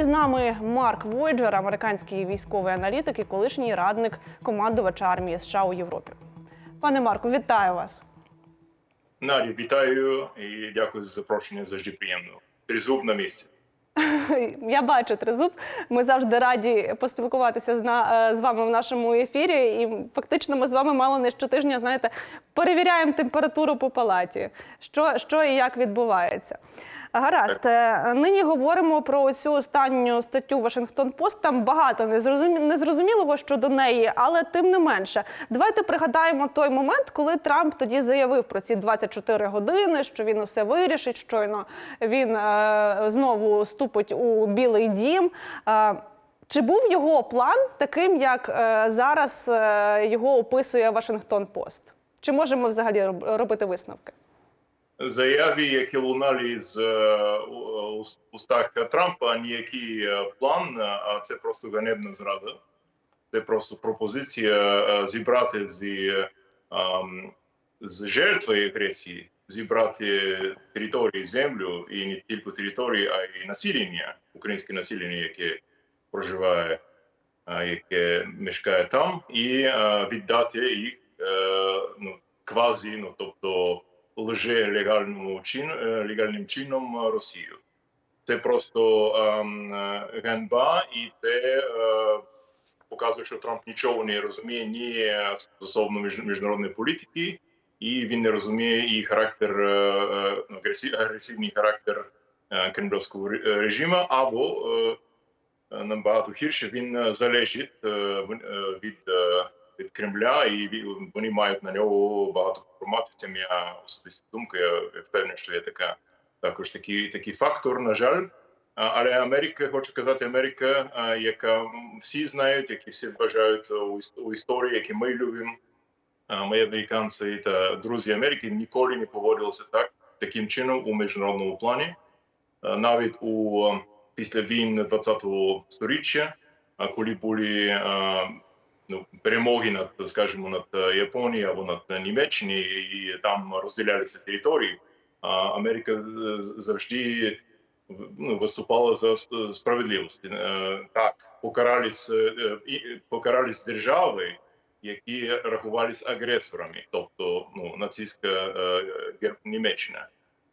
І з нами Марк Войджер, американський військовий аналітик і колишній радник командувача армії США у Європі. Пане Марку, вітаю вас. Наді, вітаю і дякую за запрошення. Завжди приємно. Тризуб на місці. Я бачу тризуб. Ми завжди раді поспілкуватися з, на, е, з вами в нашому ефірі. І фактично ми з вами мало не щотижня, знаєте, перевіряємо температуру по палаті, що, що і як відбувається. Гаразд, Е, нині говоримо про цю останню статтю Вашингтон Пост. Там багато незрозумі- незрозумілого щодо неї, але тим не менше, давайте пригадаємо той момент, коли Трамп тоді заявив про ці 24 години, що він усе вирішить. Щойно він е, знову ступить у Білий Дім. Е, чи був його план таким, як е, зараз е, його описує Вашингтон Пост? Чи можемо взагалі роб- робити висновки? Заяві, які лунали з е, устах Трампа, ніякий е, план, а це просто ганебна зрада. Це просто пропозиція е, зібрати з, е, з жертви агресії, зібрати території, землю і не тільки території, а й населення, українське населення, яке проживає, яке мешкає там, і віддати їх ну, квазі, ну тобто лише легальному чин, е, легальним чином е, Росію. Це просто ем, е, ганьба, і це показує, що Трамп нічого не розуміє ні стосовно між- міжнародної політики, і він не розуміє і характер агресив- агресивний характер кремлівського режиму, або набагато гірше він залежить від. Від Кремля, і вони мають на нього багато компроматів. Це моя особиста. Я впевнений, що є така також такий, такий фактор, на жаль. Але Америка, хочу казати, Америка, яка всі знають, які всі бажають у, історії, які ми любимо. Ми американці та друзі Америки ніколи не поводилися так таким чином у міжнародному плані. Навіть у після війн 20-го сторіччя, коли були перемоги над, скажімо, над е, Японією або над Німеччиною, і там розділялися території. А Америка е, завжди ну, виступала за сп- справедливість. Е, Так, покарались, е, е, покарались держави, які рахувались агресорами, тобто ну, нацистська е, Німеччина.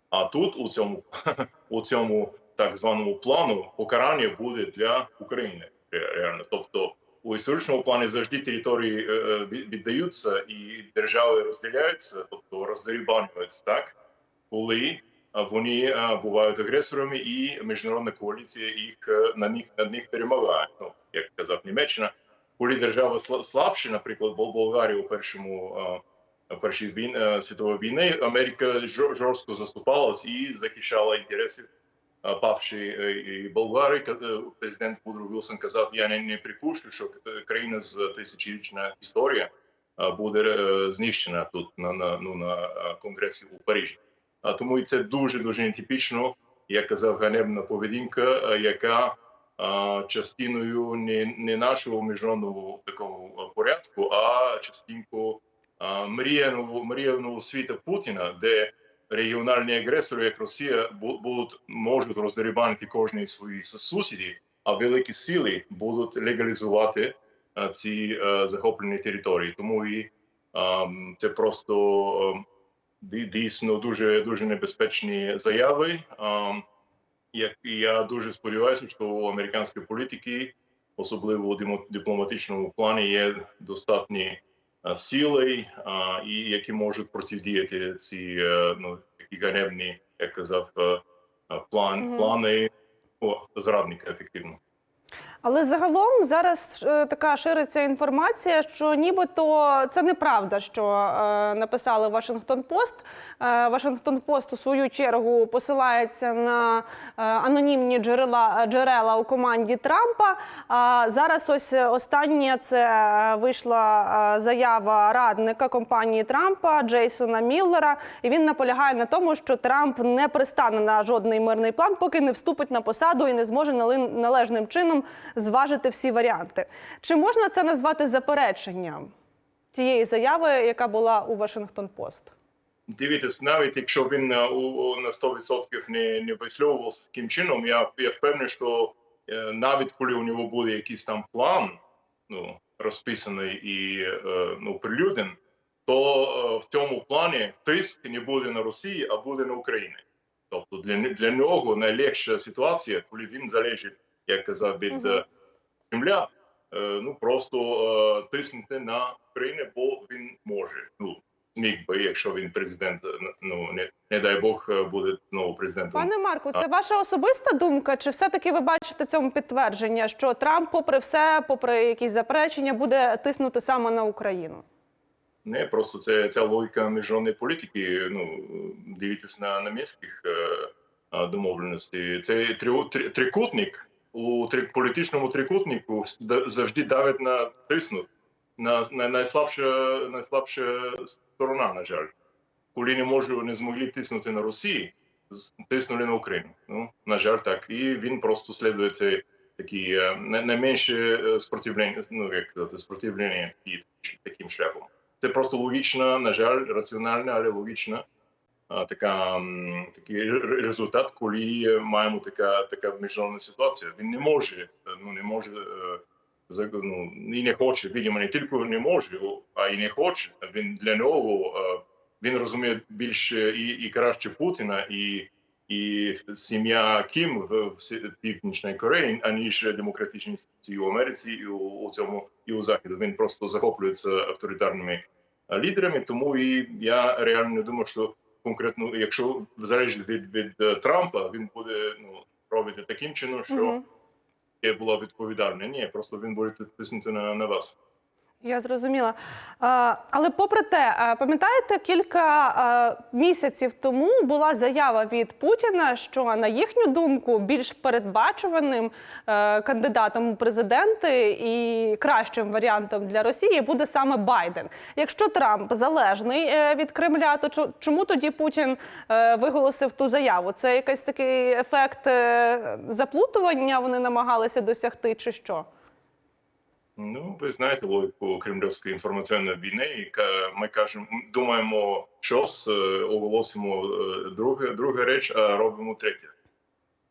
А тут у цьому у цьому так званому плану покарання буде для України реально. Тобто у історичному плані завжди території е, е, від- віддаються і держави розділяються, тобто роздерибанюються так, коли вони бувають агресорами, і міжнародна коаліція їх е, на них над них перемагає. Ну як казав Німеччина, коли держава сла- слабша, наприклад, Бол- Болгарія у першому першій війн е, світової війни, Америка жор- жорстко заступалась і захищала інтереси павші е, і болгари. Е, Президент Вудро Вілсон казав: я не, припущу, що е, країна з тисячорічна історія буде знищена тут на, на ну на конгресі у Парижі. А тому і це дуже дуже нетипічно, як казав ганебна поведінка, яка частиною не, не нашого міжнародного такого порядку, а частинку мріяного мріяного світу Путіна, де регіональні агресори, як Росія, бу- будуть можуть роздерибанити кожний свої сусіді, а великі сили будуть легалізувати е, ці е, захоплені території. Тому і ем, це просто дійсно дуже дуже небезпечні заяви. Як і я дуже сподіваюся, що у американської політики, особливо у дипломатичному плані, є достатні е, сили, а, і які можуть протидіяти ці е, ну такі ганебні, як казав, е, е, план плани о, зрадника ефективно. Але загалом зараз е, така шириться інформація, що нібито це неправда, що е, написали Вашингтон Пост. Е, Вашингтон Пост у свою чергу посилається на анонімні джерела джерела у команді Трампа. А зараз ось останнє це вийшла заява радника компанії Трампа Джейсона Міллера. І він наполягає на тому, що Трамп не пристане на жодний мирний план, поки не вступить на посаду і не зможе належним чином зважити всі варіанти. Чи можна це назвати запереченням тієї заяви, яка була у Вашингтон Пост? Дивіться, навіть якщо він е, на 100% не, не висловлювався таким чином, я, я впевнений, що е, навіть коли у нього буде якийсь там план, ну розписаний і е, ну прилюден, то в цьому плані тиск не буде на Росію, а буде на Україну. Тобто для, для нього найлегша ситуація, коли він залежить, як казав, від е, Кремля, е, ну просто е, тиснути на Україну, бо він може. Ну міг би, якщо він президент, ну не, не дай Бог буде знову президентом. Пане Марку, це ваша особиста думка, чи все-таки ви бачите цьому підтвердження, що Трамп, попри все, попри якісь заперечення, буде тиснути саме на Україну? Не просто це ця логіка міжнародної політики. Ну дивіться на, на міських е, домовленостей. Це трикутник у політичному трикутнику завжди давить на тиснуть на, на найслабша найслабша сторона, на жаль. Коли не можу, не змогли тиснути на Росію, тиснули на Україну. Ну на жаль, так. І він просто слідує цей такі е, найменше е, спротивлення, ну як казати, спротивлення таким шляхом. Це просто логічна, на жаль, раціональна, але логічна така, такий ре- ре- результат, коли маємо така, така міжнародна ситуація. Він не може, е, ну не може е, ну, і не хоче, видимо, не тільки не може, а і не хоче. Він для нього е, він розуміє більше і, і краще Путіна, і, і сім'я Кім в, Північній Кореї, аніж демократичні інституції у Америці і у, у цьому і у Заходу. Він просто захоплюється авторитарними е, лідерами. Тому і я реально не думаю, що конкретно, якщо залежить від, від е, Трампа, він буде ну робити таким чином, що угу. я була відповідальна. Ні, просто він буде тиснути на, на вас. Я зрозуміла. Але попри те, пам'ятаєте, кілька місяців тому була заява від Путіна, що на їхню думку більш передбачуваним е, кандидатом у президенти і кращим варіантом для Росії буде саме Байден. Якщо Трамп залежний е, від Кремля, то чо- чому тоді Путін е, виголосив ту заяву? Це якийсь такий ефект заплутування вони намагалися досягти, чи що? Ну, ви знаєте логіку кремлівської інформаційної війни, яка ми кажемо, думаємо щось, е, оголосимо е, друге, друга реч, а робимо третє.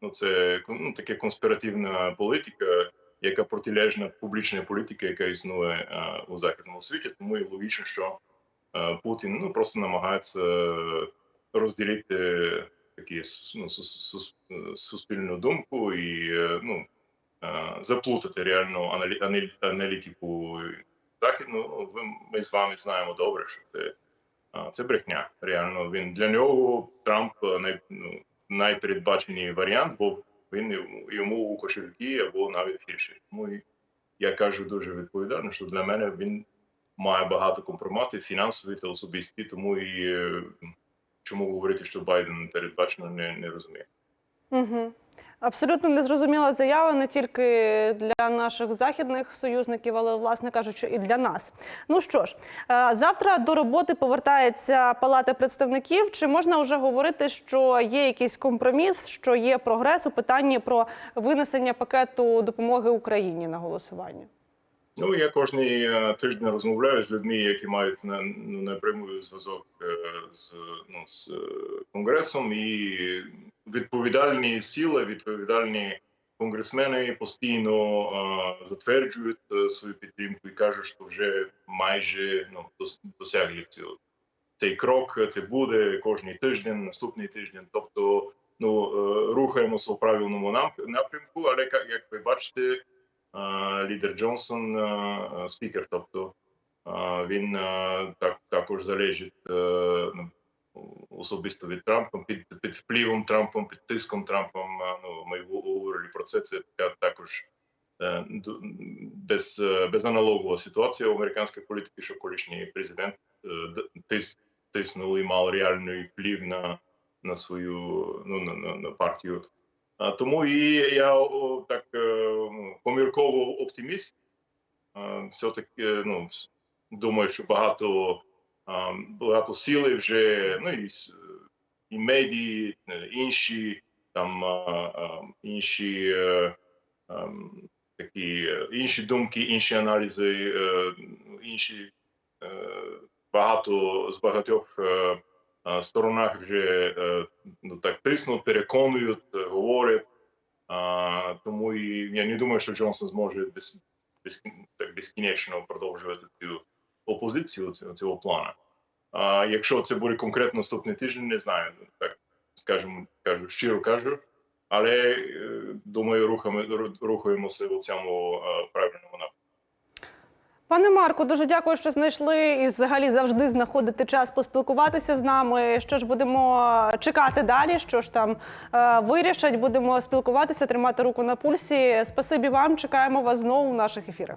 Ну, це ну, таке конспіративна політика, яка протилежна публічної політики, яка існує е, у західному світі. Тому і логічно, що е, Путін ну просто намагається розділити такі ну, сус- сус- суспільну думку і ну заплутати реальну аналі- аналі- аналітику західну. Ну, Ми з вами знаємо добре, що це, е, це брехня. Реально, він для нього Трамп е, най, ну, найпередбачений варіант, бо він йому- у кошельки або навіть гірше. Тому я кажу дуже відповідально, що для мене він має багато компроматів, фінансові та особисті, тому і е, чому говорити, що Байден передбачено, не, не розумію. Угу. Абсолютно незрозуміла заява не тільки для наших західних союзників, але, власне кажучи, і для нас. Ну що ж, е, завтра до роботи повертається Палата представників. Чи можна вже говорити, що є якийсь компроміс, що є прогрес у питанні про винесення пакету допомоги Україні на голосування? Ну, я кожний е, тиждень розмовляю з людьми, які мають на, ну, напряму зв'язок е, з, ну, з е, конгресом, і відповідальні сили, відповідальні конгресмени постійно е, затверджують свою підтримку і кажуть, що вже майже ну, досягли цього. Цей крок це буде кожний тиждень, наступний тиждень. Тобто, ну рухаємося у правильному напрямку, але як, ви бачите лідер Джонсон е, е, спікер, тобто е, він е, так також залежить е, ну, особисто від Трампа, під, під впливом Трампом, під тиском Трампом. е, Ну ми говорили про це. Це також е, без, е, безаналогова ситуація у американській політиці, що колишній президент е, тис, тиснув і мав реальний вплив на, на свою ну на, на, партію. А, тому і я так е, помірково оптиміст. Е, Все-таки е, ну, думаю, що багато, багато сили вже, ну і, і медії, е, інші там інші е, такі е, інші думки, інші аналізи, е, інші е, багато з багатьох е, е, сторонах вже е, ну так тиснуть, переконують, е, говорять. Тому і я не думаю, що Джонсон зможе без, без, так безкінечно продовжувати цю опозицію цього, цього плану. А якщо це буде конкретно наступний тиждень, не знаю. Так скажімо, кажу, щиро кажу. Але е, думаю, рухами рухаємося у цьому е, правильному напрямку. Пане Марку, дуже дякую, що знайшли і взагалі завжди знаходите час поспілкуватися з нами. Що ж будемо чекати далі? Що ж там е, вирішать? Будемо спілкуватися, тримати руку на пульсі. Спасибі вам. Чекаємо вас знову в наших ефірах.